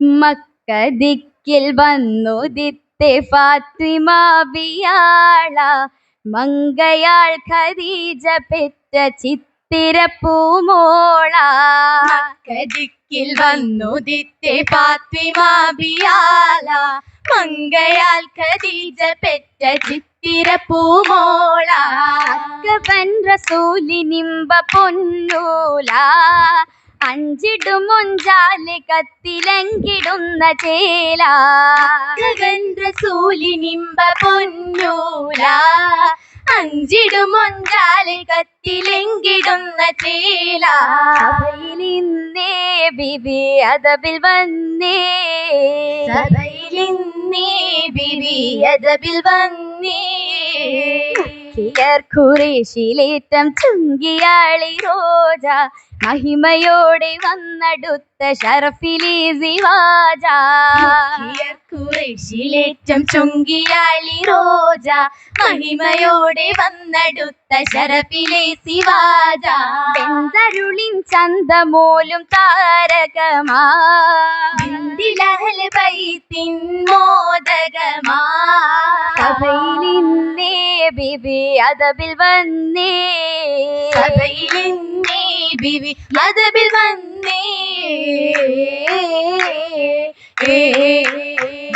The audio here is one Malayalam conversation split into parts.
മക്കദിക്കിൽ വന്നു ദിത്തെ ഫാത്തിമാവിയാള മംഗയാൾ ഖദീജ പെറ്റ ചിത്തിര പൂമോള കദിക്കിൽ വന്നു ദിത്തെ ഫാത്തിമാവിയാള മങ്കയാൽ ഖദീജ പെറ്റ ചിത്തിര പൂമോള കവൻ റസൂലിനിമ്പ പൊന്നൂല. അഞ്ചിടുമൊഞ്ചാൽ കത്തിലങ്കിടുന്ന ചേല. കവൻ റസൂലിനിമ്പ പൊന്നൂല. അഞ്ചിടുമൊഞ്ചാൽ കത്തിലെങ്കിടുന്ന ചേല. സഭയിലിന്നേ ബിബി അതബിൽ വന്നേ. സഭയിലിന്നേ ബിബി അദബിൽ വന്നേ. കിയർ കുറേശിലേറ്റം ചുങ്കിയാളി റോജ. മഹിമയോടെ വന്നടുത്ത ഷറഫിലി സിവാജ മുഖ്യർ ചുങ്കിയാളി റോജ. മഹിമയോടെ വന്നടുത്ത ശരഫിലെ സിവാജ വെന്തരുളിൻ ചന്തമോലും താരകമാ. ഇന്ദിലഹൽ ബൈത്തിൻ മോദകമാ. സഭയിലിന്നേ ബിബി അതബിൽ വന്നേ. സഭയിലിന്നേ ബിവി അതബിൽ വന്നേ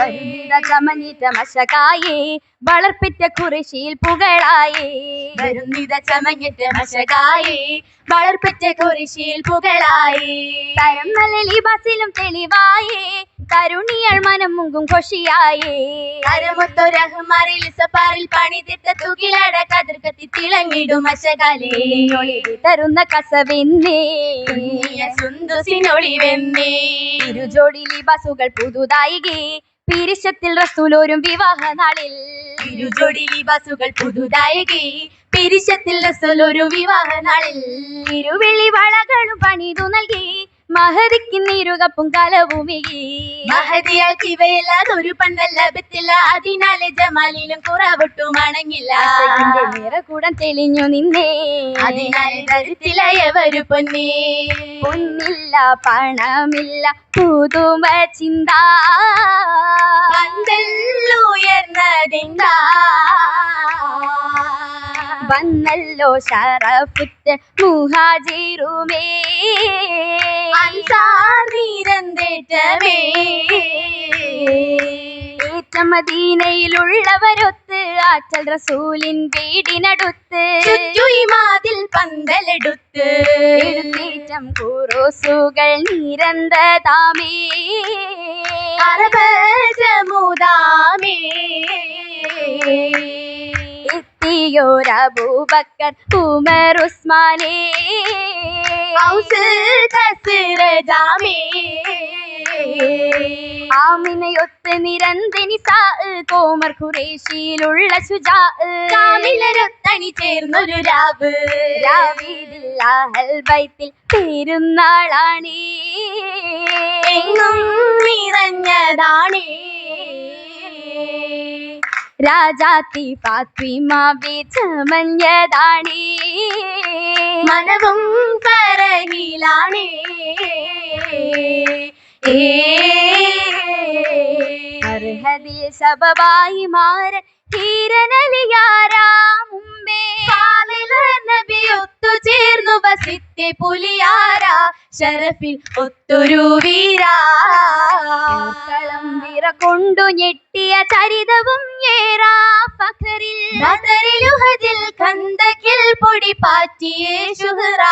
വരുന്നിത ചമഞ്ഞിട്ട മശകായി വളർപ്പിറ്റ കുറിശിയിൽ പുകളായി വരുന്നിത ചമഞ്ഞിട്ട് മശകായി വളർപ്പറ്റ കുറിശിയിൽ പുകളായി തരം നല്ല ലിബാസിലും തെളിവായേ തരുണിയൾ മനം മുങ്കും കൊഷിയായി. കരമൊത്തൊരഹ്മാറിൽ സഫാറിൽ പണിതിട്ട തുകിലട കതിർക്കത്തി തിളങ്ങിടും മശകാലേ. തരുന്ന കസവിന്നേ. സുന്ദുസിനൊളിവെന്നേ. ഇരുജോടി ബസുകൾ പുതുതായികേ പിരിശത്തിൽ റസൂലോരും വിവാഹ നാളിൽ. ഇരുജോടി ലിബാസുകൾ പുതുതായകി. പിരിശത്തിൽ റസൂലോരും വിവാഹ നാളിൽ. ഇരുവെള്ളി വളകളും പണിതു നൽകി. മഹതിക്കിന്നിരുകപ്പും മഹതിയാക്കി മഹതിയാൾക്ക് ഇവയില്ലാതൊരു പണ്ടല്ല ലഭത്തില്ല അതിനാലെ ജമാലിലും കുറവൊട്ടു മണങ്ങില്ല നിറകൂടം തെളിഞ്ഞു നിന്നേ. അതിനാൽ കരുത്തിലയവരു പൊന്നേ. പൊന്നില്ല പണമില്ല പുതുമ ചിന്ത. പന്തല്ലുയർന്നതിന്താ വന്നല്ലോ ഷറഫുറ്റ മുഹാജിറുമേ. അൻസാർ നിരന്തേറ്റമേ ഏറ്റമദീനയിലുള്ളവരൊത്ത് ആറ്റൽ റസൂലിൻ വീടിനടുത്ത്. ചുറ്റുമാതിൽ പന്തലെടുത്ത്. എടുത്തേറ്റം കൂറോസുകൾ നിരന്തതാമേ. അറബജമുദാമേ എത്തിയോരബൂബക്കർ ഉമർ ഉസ്മാനേ. ആമിനയൊത്ത് നിരന്തനി കോമർ ഖുറേഷിയിലുള്ള ശുജാ. കാമിലരൊത്തണി ചേർന്നൊരു രാവ്. ബൈത്തിൽ പെരുന്നാളാണേ. എങ്ങും നിറഞ്ഞതാണേ. രാജാത്തി മാവി ചമഞ്ഞതാണേ മനവും പറകിലാണേ അർഹതിൽ സബബായി മാറ ധീരനലിയാരാ. മുമ്പേ നബിയൊത്തു ചേർന്നു വസിത്തെ പുലിയാര. ശരഫിൽ ഒത്തൊരു വീരാ. കളം കൊണ്ടു ഞെട്ടിയ ചരിതവും ഏറാ ഫഖറിൽ. ബദറിലുഹദിൽ കന്തകിൽ പൊടി പാറ്റിയേ ശുഹറ.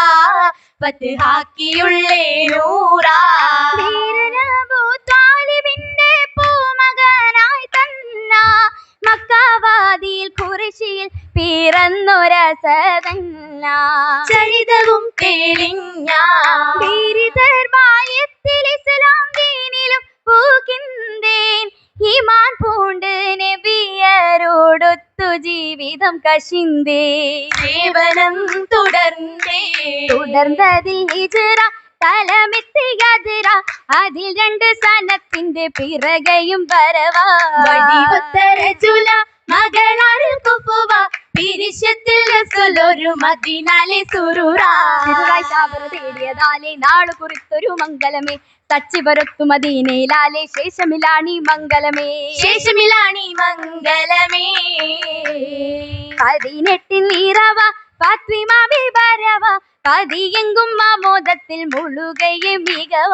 ഫത്ഹാക്കിയുള്ളേ നൂറാ. വീരനബൂ പിറന്നൊരസതന്ന ചരിതവും തെളിഞ്ഞ ബിരുദർബായത്തിൽ ഇസ്ലാം ദീനിലും പൂക്കിന്തേൻ. ഈമാൻ പൂണ്ട് നബിയരോടൊത്തു ജീവിതം കശിന്തേ സേവനം തുടർന്നേ. തുടർന്നതിൽ ഹിജറ തലമെത്തിയതിര അതിൽ രണ്ട് സനത്തിന്റെ പിറകയും വരവാ. വടിവത്തരജുല മകളാരിൽ കുഫു വരും അതിനാലെ സുറുറാ. തേടിയതാലേ നാളു കുറിത്തൊരു മംഗലമേ. സച്ചിവരത്തു മദീനയിലാലേ ശേഷമിലാണി മംഗലമേ. ശേഷമിലാണി മംഗലമേ. പതിനെട്ടിൽ നീറവ ഭരവ വരവ പതിയെങ്കും മാമോദത്തിൽ മുഴുകയും മികവ.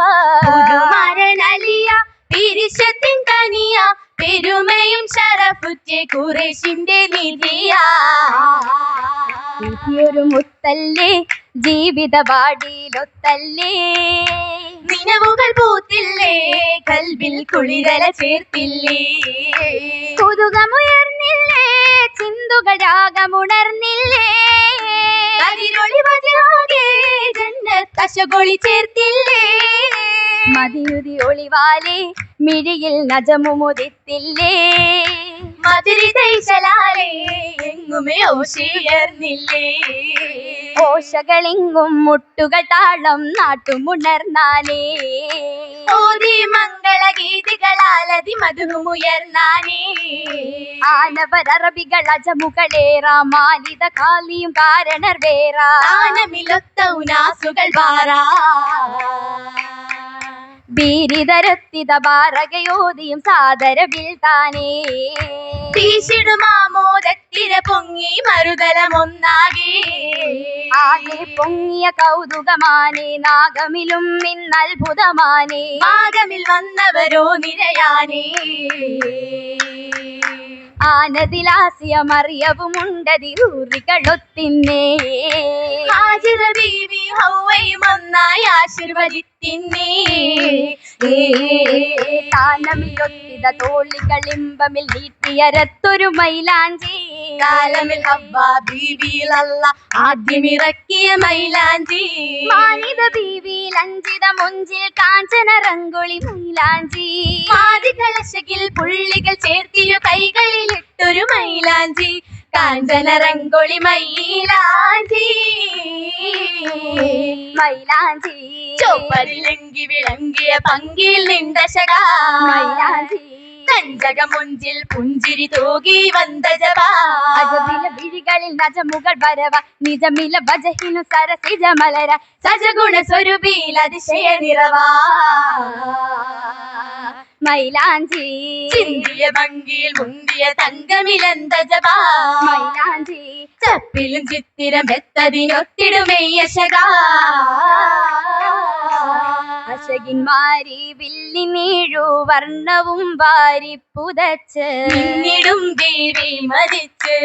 മരണലിയ പിരിശത്തിൻ കനിയ പെരുമയും ഷറഫുറ്റേ കുറേശിന്റെ നിധിയാ. ഒരു മുത്തല്ലേ ജീവിത വാടിയിലൊത്തല്ലേ നിലവുകൾ പൂത്തില്ലേ കൽവിൽ കുളിരല ചേർത്തില്ലേ. കൊതുകമുയർന്നില്ലേ ചിന്തുകൾ രാഗമുണർന്നില്ലേ. കതിരൊളി വജാകെ ജന്നത്തശകൊളി ചേർത്തില്ലേ? മതിയുതി ഒളിവാലെ മിഴിയിൽ നജമുമുദിത്തില്ലേ? മധുരി തൈശലാലേ എങ്ങുമേ ഓശിയർന്നില്ലേ ഓശകളെങ്ങും മുട്ടുകൾ താളം നാട്ടുമുണർന്നാലേ ഓതി മംഗളഗീതികളാലതി മധുമുയർന്നാനേ ആനവരറബികൾ അജമുകളേറാ മാലിത കാലിയും കാരണർ വേറാ. ആനമിലൊത്ത ഉനാസുകൾ വാറാ ബീരിതരത്തിത ബാരകയോതിയും സാദരവിൽ താനേ. തീശിടുമാമോദത്തിര പൊങ്ങി മരുതലമൊന്നാകെ. ആകെ പൊങ്ങിയ കൗതുകമാനെ നാഗമിലും ഇന്നത്ഭുതമാനെ. നാഗമിൽ വന്നവരോ നിരയാനേ. ആനദിലാസ്യമറിയവുമുണ്ടതി ഊറികളൊത്തിന്നേ ഹാജിറ ബീവി ഹൗവയും ഒന്നായി ആശീർവദിത്തിന്നേ. താനമിലൊത്തിത തോളികളിമ്പമിൽ നീട്ടിയരത്തൊരു മൈലാഞ്ചി. കാലമിൽ ഹവ്വ ബീവിയിലല്ല ആദ്യമിറക്കിയ മൈലാഞ്ചി. മാനിത ബീവിയിൽ അഞ്ചിത മുഞ്ചിൽ കാഞ്ചന രംഗോളി മൈലാഞ്ചി. ആദ്യ കലശകിൽ പുള്ളികൾ ചേർത്തിരു കൈകളിലിട്ടൊരു മൈലാഞ്ചി. കാഞ്ചന രംഗോളി മൈലാഞ്ചി. മൈലാഞ്ചി. ചോപ്പരിലെങ്കി വിളങ്ങിയ പങ്കിൽ നിണ്ടശക മൈലാഞ്ചി. കഞ്ചക മുഞ്ചിൽ പുഞ്ചിരി തൂകി വந்த ജപാ. അജബില വിഴികളിൽ നജമുകൾ വരവ. നിജമില വജഹിനു സരസിജ മലര. സജഗുണ സ്വരൂപിയിൽ അതിശയ നിറവാ. മൈലാഞ്ചി. ചിന്തിയ ഭംഗിയിൽ മുന്തിയ തങ്കമിലെന്ത ജപാ. മൈലാഞ്ചി. ചപ്പിലും ചിത്തിരം എത്തതിനൊത്തിടുമെയ്യശക അശകിന്മാരി വില്ലിനീഴു വർണവും വാരി പുതച്ച് പിന്നിടും ദേവി മരിച്ച്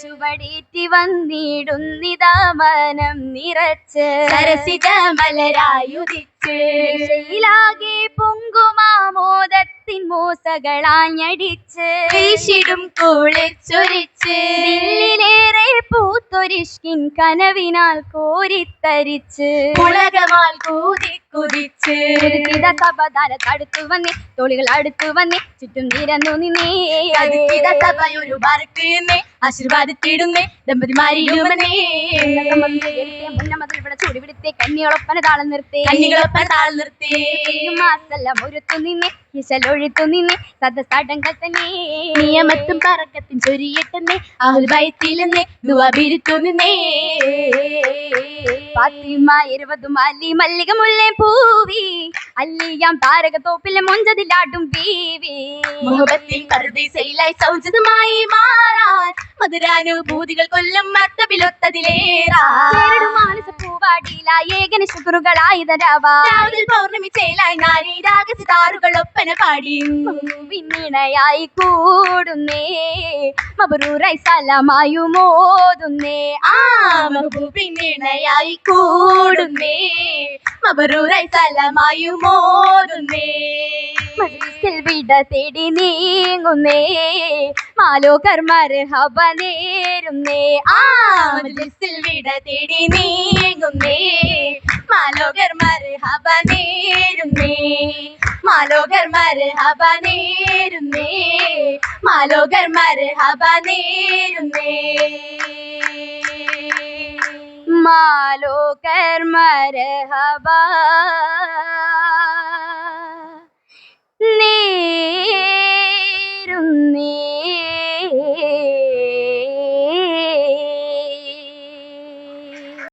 ചുവടീറ്റി വന്നിടുന്നിതാ മനം നിറച്ച്. സരസിജ മലരായുദിച്ച് ിലാകെ പൊങ്കുമാമോദത്തിൻ മൂസകളാഞ്ഞടിച്ച് വീശിടും കുളിച്ചൊരിച്ച് ദില്ലിലേറെ പൂത്തൊരിഷ്കിൻ കനവിനാൽ കോരിത്തരിച്ച് പുളകമാൽ കൂതി കുതിച്ച് തിരുത്തിത തടുത്തു വന്നേ തോളികൾ അടുത്തു വന്നേ ചുറ്റും നിരന്നു നിന്നേ. സഭയൊരു ബർക്കുന്നേ ആശീർവാദത്തിടുന്നേ ദമ്പതിമാരിയുമനേ മുന്നമതിൽ ഇവിടെ ചൂടിവിടുത്തേ കന്നികളൊപ്പന താളം നിർത്തേ. കന്നികളൊപ്പം താൾ നിർത്തേ. മാസല്ല ഒരുത്തു നിന്നേ ഇശലൊഴുത്തു നിന്നേ സദസടങ്ങൾ തന്നെ. നിയമത്തും പറക്കത്തും ചൊരിയട്ടെന്നേ അഹുൽ ഭയത്തിലെന്നേ ദുവാബിരുത്തു നിന്നേ. ഫാത്തിമ ഇരുപതും അല്ലി മല്ലിക മുല്ലേ പൂവി. അല്ലിയാം താരകത്തോപ്പിലെ മുഞ്ചതിലാട്ടും ബീവി. മുഹബത്തിൽ പറുദീസയിലായി സൗചിതമായി മാറാൻ മധുരാനുഭൂതികൾ കൊല്ലും മത്തബിലൊത്തതിലേറാ ചേരടും മാനസ പൂവാടിയില ഏകന ശുക്രുകളായി തരാവാ രാവിലെ പൗർണമി ചേലായി നാരി രാഗസിതാറുകൾ ഒപ്പന പാടിയും. പിന്നിണയായി കൂടുന്നേ മബറൂറായി സലമായു മോതുന്നേ ആ മഹബൂബിനിണയായി കൂടുന്നേ മബറൂറായി സലമായു മജിലിസിൽ വിട തേടി നീങ്ങുന്നേ. മാലോകർ മർഹബ നേരുന്നേ. ആ മജ്ലിസിൽ വിട തേടി നീങ്ങുന്നേ. മാലോകർ മർഹബ നേരുന്നേ. മാലോകർ മർഹബ നേരുന്നേ. മാലോകർ മർഹബ നേരുന്നേ. മാലോകർ ഹബ നേരുന്നേ